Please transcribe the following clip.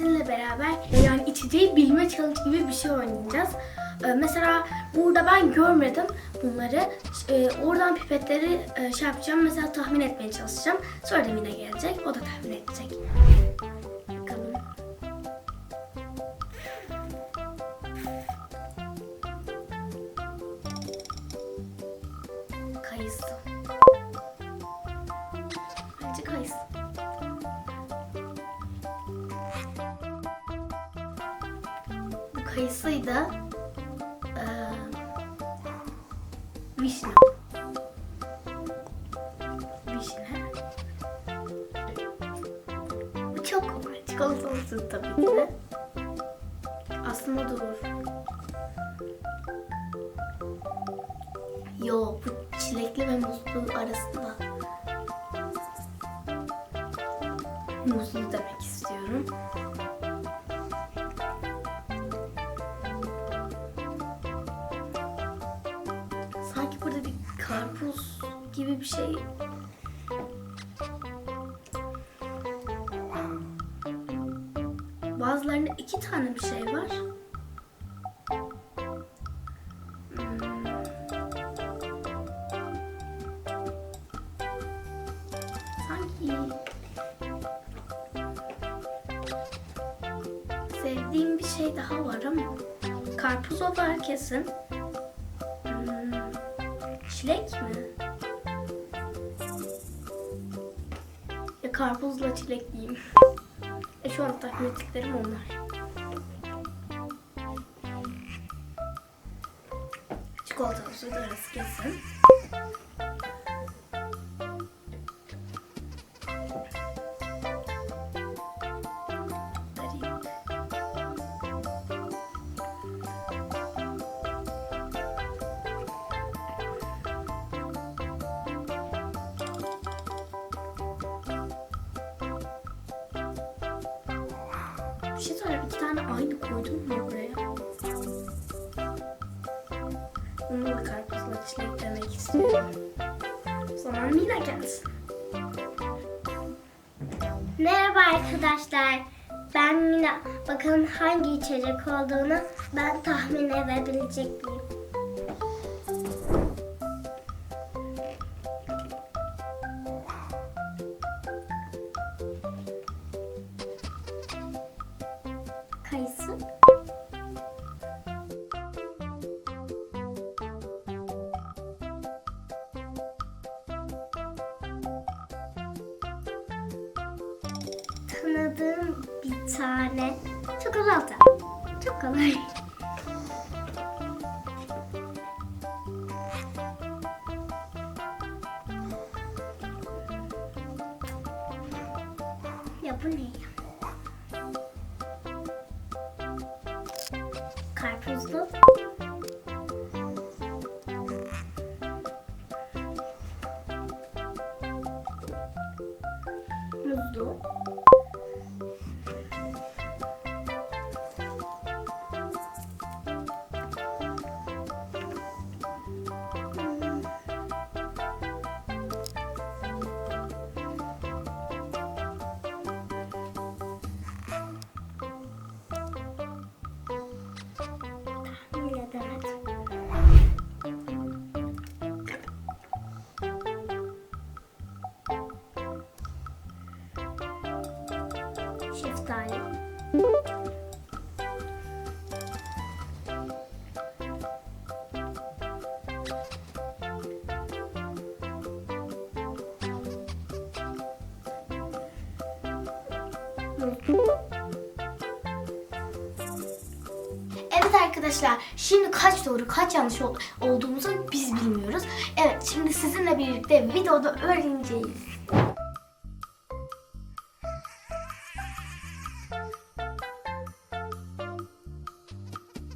sizinle beraber yani içeceği bilme challenge gibi bir şey oynayacağız. Ee, mesela burada ben görmedim bunları. Ee, oradan pipetleri e, şey yapacağım. Mesela tahmin etmeye çalışacağım. Sonra da Mina gelecek. O da tahmin edecek. Kayısıydı. Ee, vişne. Vişne. Bu çok kolay. Çikolatalı süt tabii ki de. Aslında durur. Yo bu çilekli ve muzlu arasında. Muzlu demek istiyorum. Gibi bir şey. Bazılarında iki tane bir şey var. Sanki sevdiğim bir şey daha var ama karpuz o kesin. Hmm, Çilek mi? Karpuzla çilek diyeyim. E şu an tahmin ettiklerim onlar. Çikolatalı süt arası kesin. Bir şey söyleyeyim. iki tane aynı koydum mu buraya? Bunu da karpuzla çilek demek istiyorum. Zaman Mina gelsin. Merhaba arkadaşlar. Ben Mina. Bakalım hangi içecek olduğunu ben tahmin edebilecek miyim? Tane çikolata. Çok kolay. Ya bu ne ya? Karpuzlu. Muzlu. Şeftali. Evet arkadaşlar şimdi kaç doğru kaç yanlış ol- olduğumuzu biz bilmiyoruz. Evet şimdi sizinle birlikte videoda öğreneceğiz.